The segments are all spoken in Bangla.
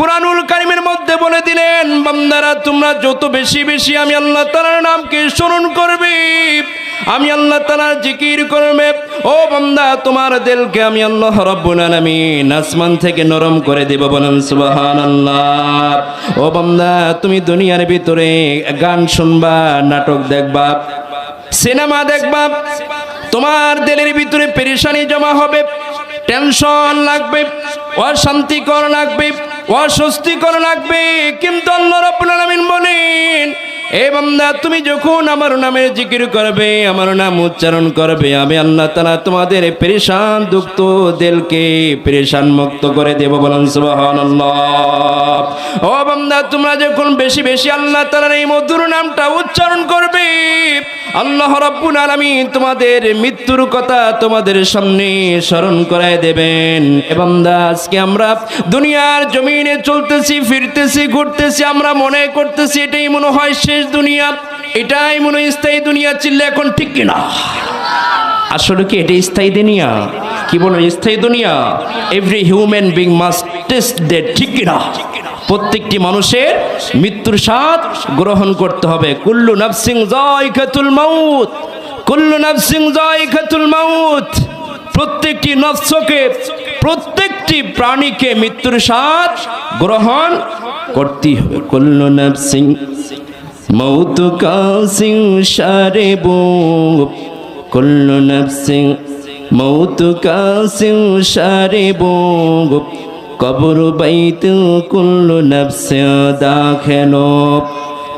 কোরআনুল কারিমের মধ্যে বলে দিলেন, বান্দারা, তোমরা যত বেশি বেশি আমি আল্লাহ তালার নামকে স্মরণ করবে, আমি আল্লাহ তালার জিকির করবে। ও বান্দা, তোমার দিলকে আমি আল্লাহ রব্বুল আলামিন আসমান থেকে নরম করে দেব বলেন, সুবহানাল্লাহ। ও বান্দা, তুমি দুনিয়ার ভিতরে গান শুনবা, নাটক দেখবা, সিনেমা দেখবা, তোমার দিলের ভিতরে পেরেশানি জমা হবে, টেনশন লাগবে অশান্তিকর লাগবে অস্বস্তিকর লাগবে কিন্তু আল্লাহ রাব্বুল বলেন এ বান্দা, তুমি যখন আমার নামে জিকির করবে, আমার নাম উচ্চারণ করবে, আমি আল্লাহ তাআলা তোমাদের পেরেশান দুঃখ দিলকে পেরেশান মুক্ত করে দেব বলেন সুবহানাল্লাহ। ও বান্দা, তোমরা যখন বেশি বেশি আল্লাহ তাআলার এই মধুর নামটা উচ্চারণ করবে, আল্লাহ রাব্বুল আলামিন তোমাদের মৃত্যুর কথা তোমাদের সামনে স্মরণ করায় দেবেন। এবং আজকে আমরা দুনিয়ার জমিনে চলতেছি, ফিরতেছি, ঘুরতেছি, আমরা মনে করতেছি এটাই মনে হয় শেষ দুনিয়া, এটাই মনে স্থায়ী দুনিয়া, চিল্লে এখন ঠিক কিনা? আসলে কি এটা স্থায়ী দুনিয়া? কি বলো, স্থায়ী দুনিয়া? Every human being must taste death ঠিক কিনা? প্রত্যেকটি মানুষের মৃত্যুর স্বাদ গ্রহণ করতে হবে। কুল্লু নাফসিং জয় খাতুল মাউত, কুল্লু নাফসিং জয় খাতুল মাউত। প্রত্যেকটি নফসকে, প্রত্যেকটি প্রাণীকে মৃত্যুর স্বাদ গ্রহণ করতেই হবে। কুল্লু নাফসিং মৌত কাসিং সারেবু কুল্লু নাফসিং মৌত কাসিং সারেবু কবর বাইত কুল্লু নাফসিং দাখেলো,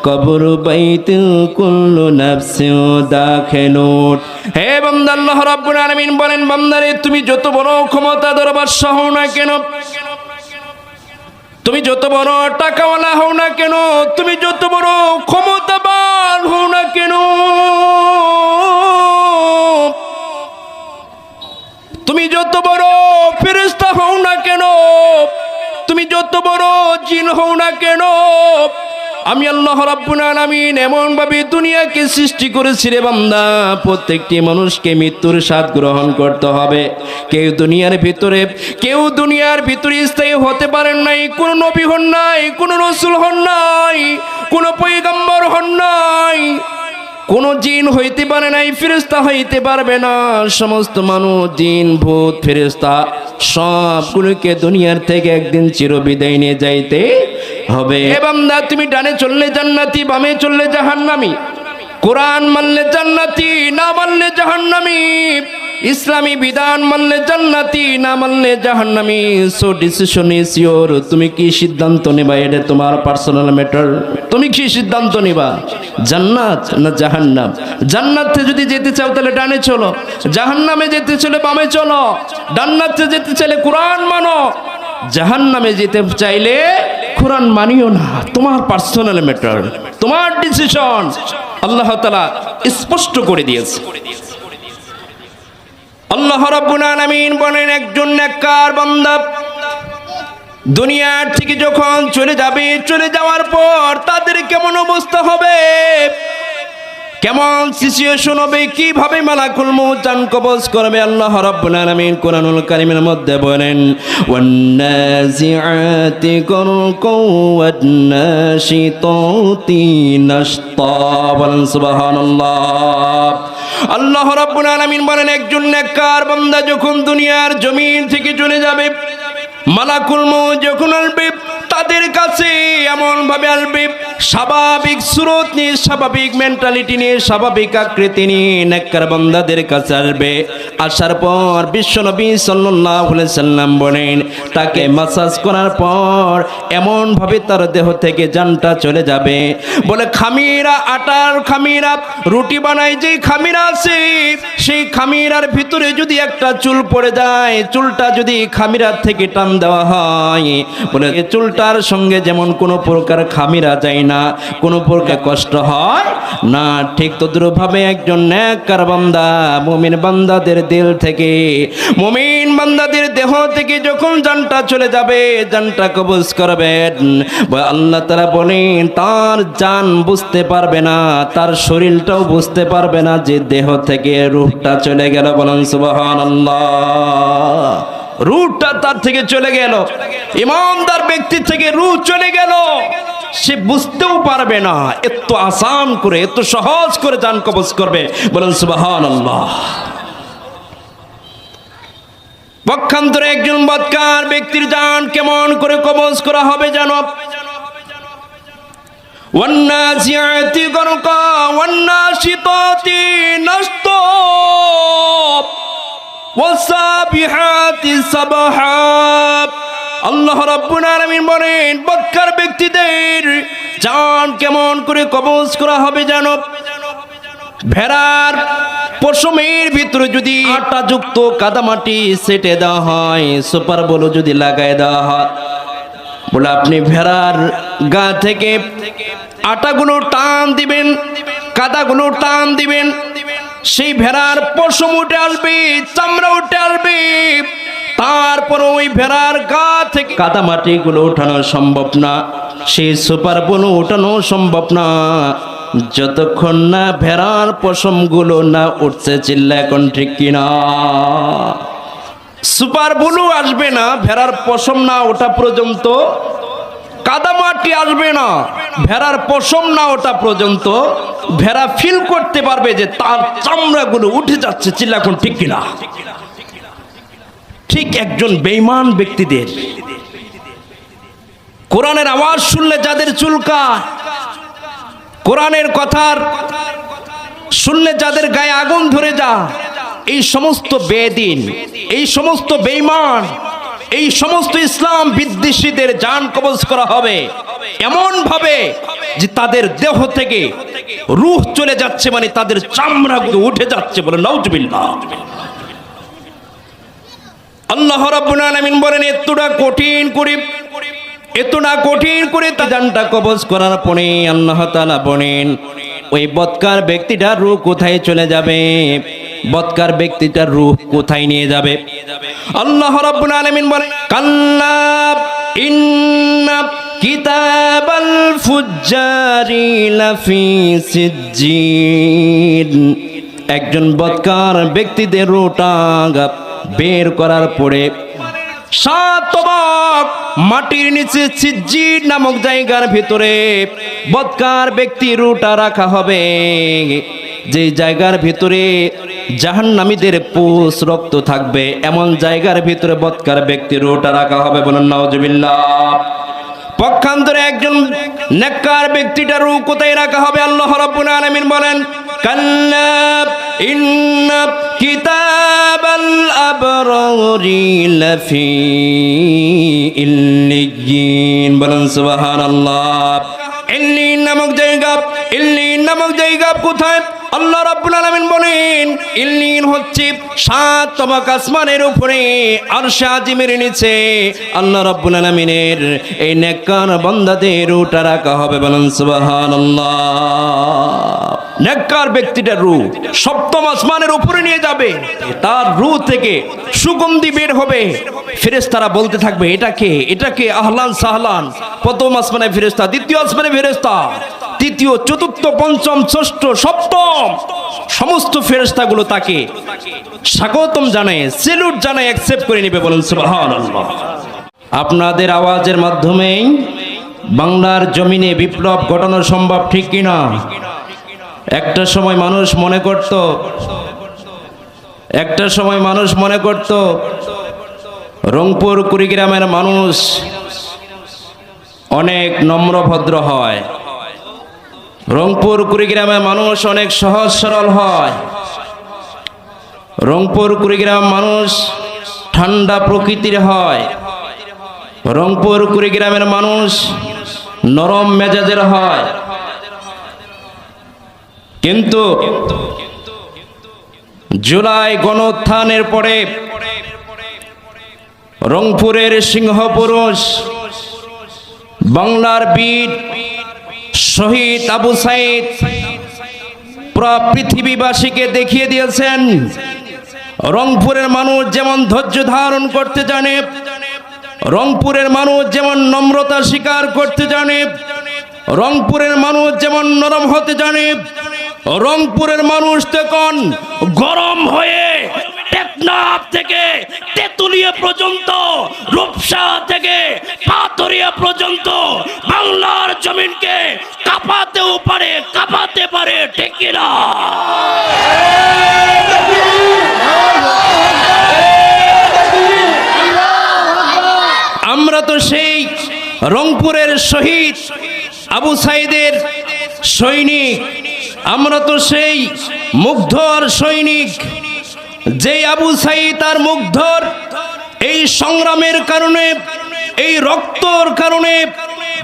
কবর বাইত কুল্লু নাফসিং দাখেলো। হে বান্দা, আল্লাহ রাব্বুল আলামিন বলেন, বান্দারে, তুমি যত বড় ক্ষমতা, দরবার সহ না কেন তুমি যত বড় টাকাওয়ালা হও না কেন, তুমি যত বড় ক্ষমতাবান হও না কেন? তুমি যত বড় ফেরিস্তা হও না কেন? তুমি যত বড় জিন হও না কেন? আমি আল্লাহ রাব্বুল আলামিন এমন ভাবে দুনিয়াকে সৃষ্টি করেছি রে বান্দা, প্রত্যেকটি মানুষকে মৃত্যুর স্বাদ গ্রহণ করতে হবে। কেউ দুনিয়ার ভিতরে, কেউ দুনিয়ার ভিতরে স্থায়ী হতে পারেন নাই, কোন নবী হন নাই, কোন রসুল হন নাই, কোন পৈগম্বর হন নাই, কোন জিন হইতে পারে নাই ফেরেস্তা হইতে পারবে না, সমস্ত মানুষ জিন, ভূত ফেরেস্তা সবগুলোকে দুনিয়ার থেকে একদিন চিরবিদায় নিয়ে যাইতে হবে। এবং না তুমি ডানে চললে জান্নাতি, বামে চললে জাহান্নামি। কোরআন মানলে জান্নাতি, না মানলে জাহান্নামি। ইসলামী বিধান মানলে জান্নাতি, না মানলে জাহান্নামি। সো ডিসিশন ইজ ইওর তুমি কি সিদ্ধান্ত নেবা? এটা তোমার পার্সোনাল ম্যাটার তুমি কি সিদ্ধান্ত নেবা? জান্নাত না জাহান্নাম? জান্নাতে যদি যেতে চাও তাহলে ডানে চলো। জাহান্নামে যেতে চলে বামে চলো। ডান্নাতে যেতে চাইলে কোরআন মানো। জাহান্নামে যেতে চাইলে কোরআন মানিও না। তোমার পার্সোনাল ম্যাটার তোমার ডিসিশন আল্লাহ তাআলা স্পষ্ট করে দিয়েছে। আল্লাহ রাব্বুল আলামিন বলেন, একজন নেককার বান্দা দুনিয়ার থেকে যখন চলে যাবে, চলে যাওয়ার পর তাদের কেমন অবস্থা হবে? কেমন সিচুয়েশন হবে? কীভাবে মালাকুল মুজান কবজ করবে? আল্লাহ রাব্বুল আলামিন কোরআনুল কারীমের মধ্যে বলেন, ওয়ান্নাজিআতি গরকা ওয়ান্নাশিতাতি নাশতা। বলেন, সুবহানাল্লাহ। আল্লাহ রাব্বুল আলামিন বলেন, একজন নেককার বান্দা যখন দুনিয়ার জমিন থেকে চলে যাবে, মালাকুল মউত যখন আসবে, তাদের কাছে এমন ভাবে আসবে স্বাভাবিক স্রোত নিয়ে, স্বাভাবিক মেন্টালিটি নিয়ে, স্বাভাবিক আকৃতি নিয়ে নেককার বান্দাদের কাছে আসবে। আসার পর সাল্লাল্লাহু আলাইহি সাল্লাম বলেন, তাকে মাসাজ করার পর এমন ভাবে তার দেহ থেকে জানটা চলে যাবে। বলে, খামিরা আটার খামিরা, রুটি বানায় যে খামিরা আছে, সেই খামিরার ভিতরে যদি একটা চুল পড়ে যায়, চুলটা যদি খামিরার থেকে টান দেওয়া হয়, বলে চুলটার সঙ্গে যেমন কোনো প্রকার খামিরা যায় না কোনো প্রকার কষ্ট হয় না। ঠিক তদ্রুপভাবে একজন ন্যাকার বান্দা, মুমিন বান্দাদের দিল থেকে, মুমিন বান্দাদের দেহ থেকে যখন জানটা চলে যাবে, জানটা কবজ করবেন। আল্লাহ তারা বলেন, তার জান বুঝতে পারবে না, তার শরীরটাও বুঝতে পারবে না যে দেহ থেকে রূপটা চলে গেল বলেন সুবহানাল্লাহ। রুটা তার থেকে চলে গেল। ইমানদার ব্যক্তি থেকে রু চলে গেল। সে বুঝতেও পারবে না এত আসান করে এত সহজ করে যান কবজ করবে বলেন সুবাহান আল্লাহ পক্ষান্তরে একজন বৎকার ব্যক্তির যান কেমন করে কবজ করা হবে জানো والنازعات غرقا والناشطات نشطا والسابحات سبحا আল্লাহ রাব্বুল আলামিন বলেন, বৎকার ব্যক্তিদের জান কেমন করে কবজ করা হবে জানো ভেড়ার পশমের ভিতরে যদি আটা যুক্ত কাদামাটি সেটে দেওয়া হয়, সুপার বলো যদি লাগায় দেওয়া হয়, বলে আপনি ভেড়ার গা থেকে আটাগুলো টান দিবেন, কাদাগুলো টান দিবেন, সেই ভেড়ার পশম উঠে আসবে, চামড়া উঠে আসবে তারপর ওই ভেড়ার গা থেকে কাদা মাটিগুলো ওঠানো সম্ভব না, সেই সুপার বলো ওঠানো সম্ভব না। যতক্ষণ না ভেড়ার পশমগুলো না উঠছে চিল্লা, এখন ঠিক কিনা? সুপার ব্লু আসবে না, ভেড়ার পশম না ওটা পর্যন্ত। কাদামাটি আসবে না, ভেড়ার পশম না ওটা পর্যন্ত। ভেড়া ফিল করতে পারবে যে তার চামড়াগুলো উঠে যাচ্ছে চিল্লাখন ঠিক কিনা? ঠিক একজন বেইমান ব্যক্তিদের। কোরআনের আওয়াজ শুনলে যাদের চুলকা কোরআনের কথার শুনলে যাদের গায়ে আগুন ধরে যা এই সমস্ত বেদিন, এই সমস্ত বেইমান এই সমস্ত ইসলাম বিদ্বেষীদের জান কবজ করা হবে এমন ভাবে যে তাদের দেহ থেকে রুহ চলে যাচ্ছে মানে তাদের চামড়াগুলো উঠে যাচ্ছে বলে নওজবিল্লাহ আল্লাহ রাব্বুল আলামিন বলেন, এতটা কঠিন করে, এতটা কঠিন করে তা জানটা কবজ করার পরে আল্লাহ তাআলা বলেন, ওই বৎকার ব্যক্তিটার রূহ কোথায় চলে যাবে? বৎকার ব্যক্তিটার রূহ কোথায় নিয়ে যাবে? আল্লাহ রাব্বুল আলামিন বলেন কাল্লা ইন্না কিতাবাল ফুজ্জারি লাফি সিজ্জিন। একজন বৎকার ব্যক্তিদের রোটা বের করার পরে মাটির নিচে সিজ্জির নামক জায়গার ভিতরে বৎকার ব্যক্তি রুটা রাখা হবে। যে জায়গার ভিতরে জাহান্নামীদের পুষ রক্ত থাকবে, এমন জায়গার ভিতরে বৎকার ব্যক্তি রুটা রাখা হবে বলেন নওয়াজবিল্লাহ পক্ষান্তরে একজন নেককার ব্যক্তিটার রূপ কোথায় রাখা হবে? আল্লাহ রাব্বুল আলামিন বলেন, কাল্লা ইন্না কিতাবাল আবরারি লাফি ইল্লিয়িন বলেন সুবহানাল্লাহ। ইল্লিন নামক জায়গা ইল্লিন নামক জায়গা কোথায়? আল্লাহ রাব্বুল আলামিন বলেন ইল্লিন হচ্ছে সাত তবক আসমানের উপরে আর আজিমের নিচে। আল্লাহ রাব্বুল আলামিনের এই নেককার বান্দাদের উঠা রাখা হবে, বলেন সুবহানাল্লাহ। নেককার ব্যক্তিটার রূহ সপ্তম আসমানের উপরে নিয়ে যাবে, তার রূহ থেকে সুগন্ধি বের হবে। ফেরেশতারা বলতে থাকবে এটাকে এটাকে আহলান সাহলান। প্রথম আসমানে ফেরেশতা, দ্বিতীয় আসমানে ফেরেশতা। তৃতীয়, চতুর্থ, পঞ্চম, ষষ্ঠ, সপ্তম সমস্ত ফেরেশতাগুলো তাকে স্বাগতম জানায় সেলুট জানায় অ্যাকসেপ্ট করে নেবে বলেন আপনাদের আওয়াজের মাধ্যমেই বাংলার জমিনে বিপ্লব ঘটানো সম্ভব, ঠিক কিনা একটা সময় মানুষ মনে করত, একটা সময় মানুষ মনে করত, রংপুর, কুড়িগ্রামের মানুষ অনেক নম্র ভদ্র হয়। রংপুর কুড়িগ্রামের মানুষ অনেক সহজ সরল হয়। রংপুর কুড়িগ্রাম মানুষ ঠান্ডা প্রকৃতির হয়। রংপুর কুড়িগ্রামের মানুষ নরম মেজাজের হয়। কিন্তু জুলাই গণোত্থানের পরে রংপুরের সিংহ পুরুষ বাংলার বীর শহীদ আবু সাইদ পৃথিবীবাসীকে দেখিয়ে দিয়েছেন। রংপুরের মানুষ যেমন ধৈর্য ধারণ করতে জানে, রংপুরের মানুষ যেমন নম্রতা স্বীকার করতে জানে, রংপুরের মানুষ যেমন নরম হতে জানে, রংপুরের মানুষ তখন গরম হয়ে টেকনাফ থেকে, তেতুলিয়া পর্যন্ত, রূপসা থেকে, পাথরিয়া পর্যন্ত বাংলার জমিনকে কাঁপাতেও পারে, কাঁপাতে পারে কিনা আমরা তো সেই রংপুরের শহীদ আবু সাইদের সৈনিক, আমরা তো সেই মুগ্ধর সৈনিক। যে আবু সাইদ আর মুগ্ধর এই সংগ্রামের কারণে, এই রক্তর কারণে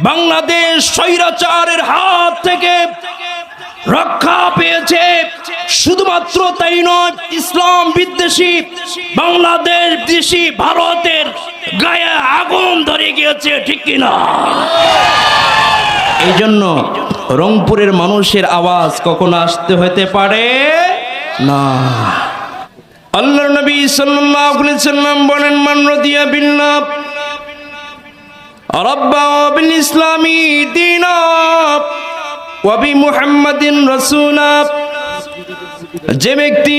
বাংলাদেশ স্বৈরাচারের হাত থেকে রক্ষা পেয়েছে। শুধুমাত্র তাই নয়, ইসলাম বিদ্বেষী, বাংলাদেশ দেশি ভারতের গায়ে আগুন ধরে গিয়েছে, ঠিক কিনা এই জন্য রংপুরের মানুষের আওয়াজ কখনো আসতে হতে পারে না। আল্লাহ নবী সাল্লাল্লাহু আলাইহি সাল্লাম বলেন, মান রাদিয়া বিল্লাহ রব্বা ওয়া বিল ইসলামি দীনা ওয়া বি মুহাম্মাদিন রাসূলা যে ব্যক্তি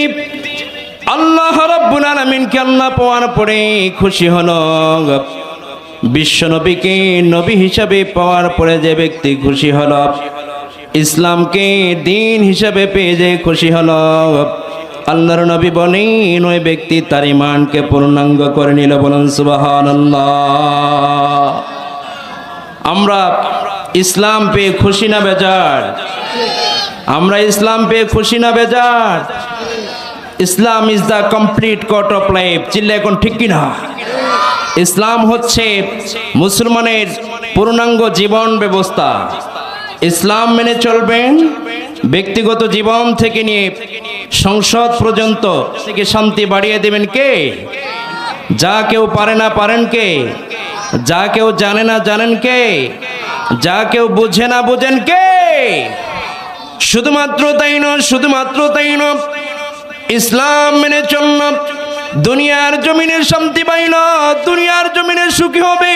আল্লাহ রাব্বুল আলামিনকে আল্লাহ পাওয়ার পরে খুশি হলো, বিশ্ব নবীকে নবী হিসাবে পাওয়ার পরে যে ব্যক্তি খুশি হলো, ইসলামকে দিন হিসাবে পেয়ে যে খুশি হলো আল্লাহর নবী বলেন ওই ব্যক্তি তার ইমানকে পূর্ণাঙ্গ করে নিল। বলুন, সুবহানাল্লাহ। আমরা ইসলাম পেয়ে খুশি না বেজার? আমরা ইসলাম পেয়ে খুশি না বেজার? Islam is the complete code of life চিল্লা এখন ঠিক কিনা? ইসলাম হচ্ছে মুসলমানের পূর্ণাঙ্গ জীবন ব্যবস্থা। ইসলাম মেনে চলবেন, ব্যক্তিগত জীবন থেকে নিয়ে সংসদ পর্যন্ত থেকে শান্তি বাড়িয়ে দেবেন কে? যা কেউ পারে না পারেন কে? যা কেউ জানে না জানেন কে? যা কেউ বুঝে না বুঝেন কে? শুধুমাত্র তাই নয়, শুধুমাত্র তাই নয়, ইসলাম মেনে চলল দুনিয়ার জমিনে শান্তি পাইল দুনিয়ার জমিনে সুখী হবে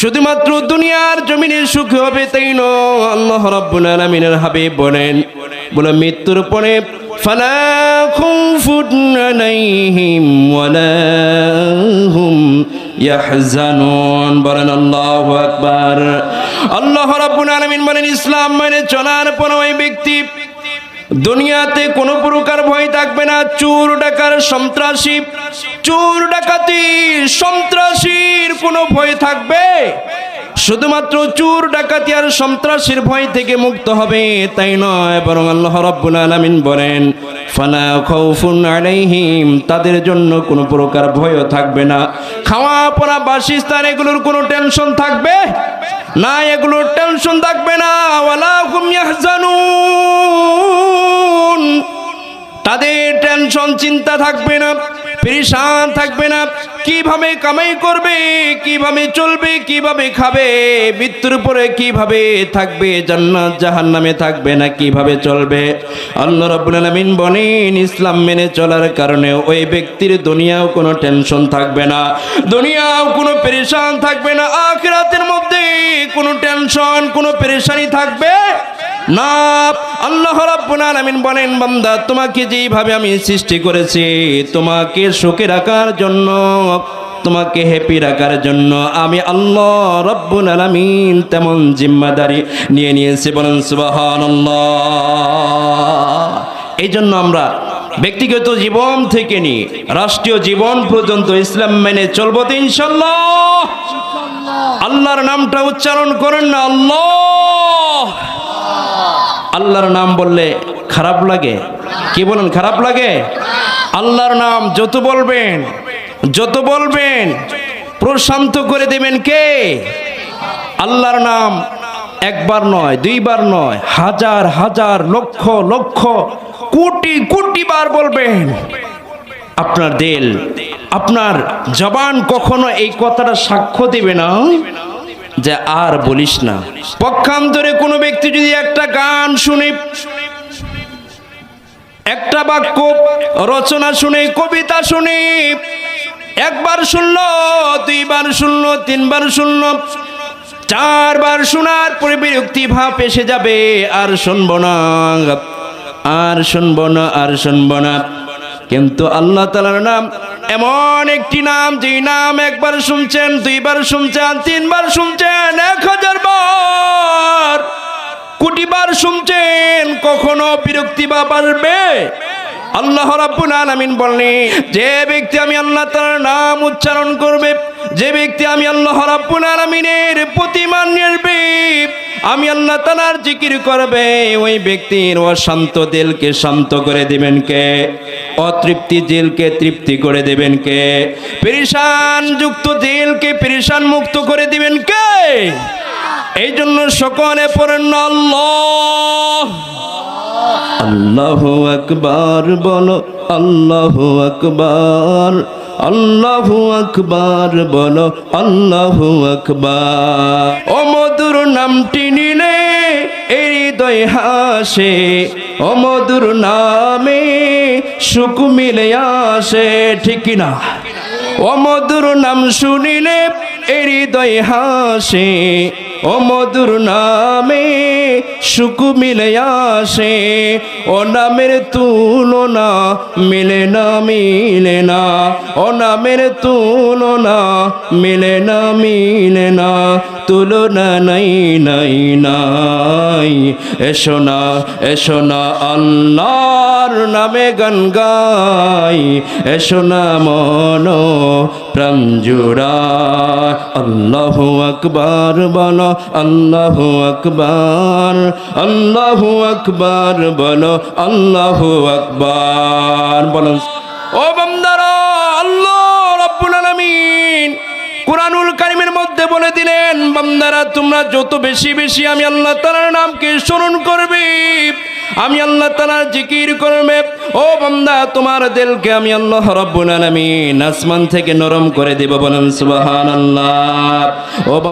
শুধুমাত্র দুনিয়ার জমিনে সুখী হবে তাই নয়, আল্লাহ রাব্বুল আলামিনের হাবিব বলেন, বলে, মৃত্যুর পরে ফালা খুফুন আলাইহিম ওয়ালা হুম ইয়াহজানুন। বলেন, আল্লাহু আকবার। আল্লাহ রাব্বুল আলামিন বলেন, ইসলাম মানে চলার পর ওই ব্যক্তি দুনিয়াতে কোনো প্রকার ভয় থাকবে না। চোর ডাকার সন্ত্রাসী, চোর, ডাকাতি, সন্ত্রাসীর কোনো ভয় থাকবে। শুধুমাত্র চোর, ডাকাতি আর সন্ত্রাসীর ভয় থেকে মুক্ত হবে, তাই নয়, বরং আল্লাহ রাব্বুল আলামিন বলেন, ফালা খাউফুন আলাইহিম তাদের জন্য কোনো প্রকার ভয়ও থাকবে না। খাওয়া পড়া বাসস্থান, এগুলোর কোনো টেনশন থাকবে? না এগুলোর টেনশন থাকবে না। ওয়ালা তাদের টেনশন চিন্তা থাকবে না। পরিশান থাকবে না। কীভাবে কামাই করবে, কীভাবে চলবে, কীভাবে খাবে, মৃত্যুর পরে কীভাবে থাকবে, জান্নাত জাহান্নামে থাকবে না, কীভাবে চলবে? আল্লাহ রাব্বুল আলামিন বলেন, ইসলাম মেনে চলার কারণে ওই ব্যক্তির দুনিয়াও কোনো টেনশন থাকবে না, দুনিয়াও কোনো পরেশান থাকবে না, আখিরাতের মধ্যে কোনো টেনশন, কোনো পেরেশানি থাকবে না আল্লাহ রাব্বুল আলামিন বলেন, বান্দা, তোমাকে যেইভাবে আমি সৃষ্টি করেছি, তোমাকে সুখে রাখার জন্য, তোমাকে হ্যাপি রাখার জন্য আমি আল্লাহ রব্বুল আলামিন তেমন জিম্মাদারি নিয়ে নিয়েছি। বলেন, সুবহানাল্লাহ। এই জন্য আমরা ব্যক্তিগত জীবন থেকে নিয়ে রাষ্ট্রীয় জীবন পর্যন্ত ইসলাম মেনে চলবো তো ইনশাল্লাহ আল্লাহর নামটা উচ্চারণ করেন না, আল্লাহ। আল্লাহর নাম বললে খারাপ লাগে? কি বলেন, খারাপ লাগে? আল্লাহর নাম যত বলবেন যত বলবেন, প্রশান্ত করে দেবেন কে? আল্লাহর নাম একবার নয়, দুইবার নয়, হাজার হাজার, লক্ষ লক্ষ, কোটি কোটি বার বলবেন। আপনার দিল, আপনার জবান কখনো এই কথাটা সাক্ষ্য দেবে না? যে আর বলিস না। পক্ষান্তরে কোনো ব্যক্তি যদি একটা গান শুনে, একটা বাক্য রচনা শুনে, কবিতা শুনে, একবার শুনলো, দুইবার শুনলো, তিনবার শুনলো, চারবার শোনার পরে বিরক্তি ভাব এসে যাবে, আর শুনব না, আর শুনব না, আর শুনব না। কিন্তু আল্লাহ তালার নাম এমন একটি নাম যে নাম একবার শুনছেন, দুইবার শুনছেন, তিনবার শুনছেন, এক হাজার বার। কোটিবার শুনছেন, কখনো বিরক্তি বা পারবে আল্লাহ রাব্বুল আলামিন যে ব্যক্তি আমি আল্লাহ তার নাম উচ্চারণ করবে, যে ব্যক্তি আমি আল্লাহ রাব্বুল আলামিনের প্রতিমান নির্বে আমি আল্লাহ তালার জিকির করবে, ওই ব্যক্তির অশান্ত দিলকে শান্ত করে দিবেন কে? অতৃপ্তি দিলকে তৃপ্তি করে দেবেন কে? পেরেশান যুক্ত দিলকে পেরেশান মুক্ত করে দিবেন কে? এই জন্য সকলে পড়েন আল্লাহ। আল্লাহ আকবার বলো, আল্লাহ আকবার। আল্লাহ আকবার বলো, আল্লাহ আকবার। ও মধুর নামটি নিলে এই হৃদয় হাসে। ও নামে সুখ মিলে আসে, ঠিক না ও নাম শুনিলে হৃদয় হাসে, ও মধুর নামে সুখ মিলে আসে, ও নামের তুলনা মিলে না মিলে না, ও নামের তুলনা মিলে না মিলে না তুলনা নাই নাই নাই। এসো না এসো না, আল্লাহর নামে গান গাই। এসো না মন প্রাণ জুড়ায় আল্লাহ আকবার বলো, আল্লাহ আকবার। আল্লাহ আকবার বলো, আল্লাহ আকবার বলো। ও বান্দারা, আল্লাহ রাব্বুল আলামিন, কোরআনুল বান্দারা, তোমরা যত বেশি বেশি আমি আল্লাহ তালার নামকে স্মরণ করবে, আমি আল্লাহ তালার জিকির করবে। ও বান্দা, তোমার দিলকে আমি আল্লাহ রব্বুল আলামিন আসমান থেকে নরম করে দেব বলেন সুবহানাল্লাহ। ও